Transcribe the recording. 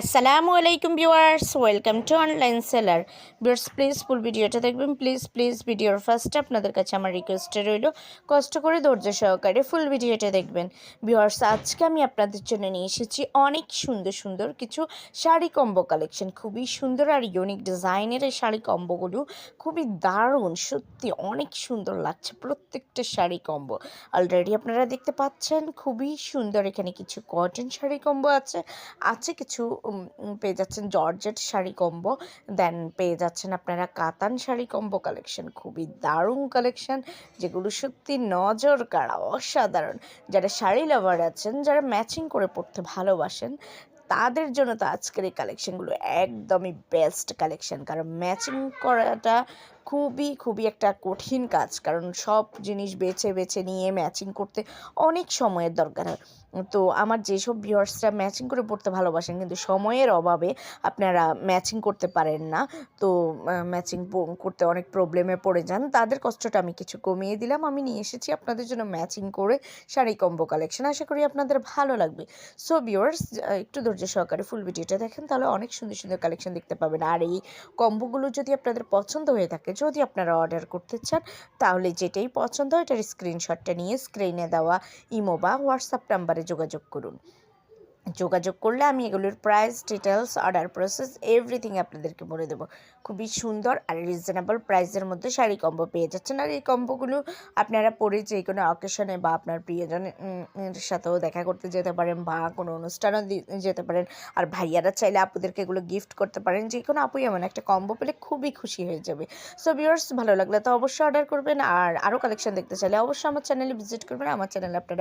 আসসালামু আলাইকুম viewers welcome to online seller viewers please full ভিডিওটা দেখবেন। প্লিজ প্লিজ ভিডিওর ফার্স্টে আপনাদের কাছে আমার রিকোয়েস্টে রইল, কষ্ট করে ধৈর্য সহকারে ফুল ভিডিওটা দেখবেন। ভিউয়ার্স আজকে আমি আপনাদের জন্য নিয়ে এসেছি অনেক সুন্দর সুন্দর কিছু শাড়ি কম্বো কালেকশন খুবই সুন্দর আর ইউনিক ডিজাইনের এই শাড়ি কম্বোগুলো খুবই দারুণ, সত্যি অনেক সুন্দর লাগছে প্রত্যেকটা শাড়ি কম্বো অলরেডি আপনারা দেখতে পাচ্ছেন, খুবই সুন্দর এখানে কিছু কটন শাড়ি কম্বো আছে আছে কিছু পেয়ে যাচ্ছেন জর্জেট শাড়ি কম্বো। দেন পেয়ে যাচ্ছেন আপনারা কাতান শাড়ি কম্বো কালেকশন খুবই দারুণ কালেকশন যেগুলো সত্যি নজর কাড়া, অসাধারণ। যারা শাড়ি লাভার আছেন, যারা ম্যাচিং করে পড়তে ভালোবাসেন, তাদের জন্য তো আজকের এই কালেকশনগুলো একদমই বেস্ট কালেকশন কারণ ম্যাচিং করাটা খুবই খুবই একটা কঠিন কাজ। কারণ সব জিনিস বেছে বেছে নিয়ে ম্যাচিং করতে অনেক সময়ের দরকার হয়। তো আমার যেসব ভিউয়ার্সরা ম্যাচিং করে পড়তে ভালোবাসেন, কিন্তু সময়ের অভাবে আপনারা ম্যাচিং করতে পারেন না, তো ম্যাচিং করতে অনেক প্রবলেমে পড়ে যান, তাদের কষ্টটা আমি কিছু কমিয়ে দিলাম। আমি নিয়ে এসেছি আপনাদের জন্য ম্যাচিং করে শাড়ি কম্বো কালেকশন আশা করি আপনাদের ভালো লাগবে। সো ভিউয়ার্স একটু ধৈর্য সহকারে ফুল ভিডিওটা দেখেন, তাহলে অনেক সুন্দর সুন্দর কালেকশন দেখতে পাবেন। আর এই কম্বোগুলো যদি আপনাদের পছন্দ হয়ে থাকে যদি আপনারা অর্ডার করতে চান, তাহলে যেটাই পছন্দ হয়, এটার স্ক্রিনশটটা নিয়ে স্ক্রিনে দেওয়া ইমো বা হোয়াটসঅ্যাপ নাম্বারে যোগাযোগ করুন। যোগাযোগ করলে আমি এগুলোর price details order process everything আপনাদেরকে বলে দেবো। খুবই সুন্দর আর রিজনেবল প্রাইসের মধ্যে শাড়ি কম্বো পেয়ে যাচ্ছেন। আর এই কম্বোগুলো আপনারা পরে যে কোনো অকেশনে বা আপনার প্রিয়জনের সাথেও দেখা করতে যেতে পারেন বা কোনো অনুষ্ঠানও যেতে পারেন। আর ভাইয়ারা চাইলে আপুদেরকে এগুলো গিফট করতে পারেন। যে কোনো আপুই এমন একটা কম্বো পেলে খুবই খুশি হয়ে যাবে। সো ভিউয়ার্স ভালো লাগলে তো অবশ্যই অর্ডার করবেন। আর আরও কালেকশন দেখতে চাইলে অবশ্যই আমার চ্যানেলে ভিজিট করবেন। আমার চ্যানেলে আপনারা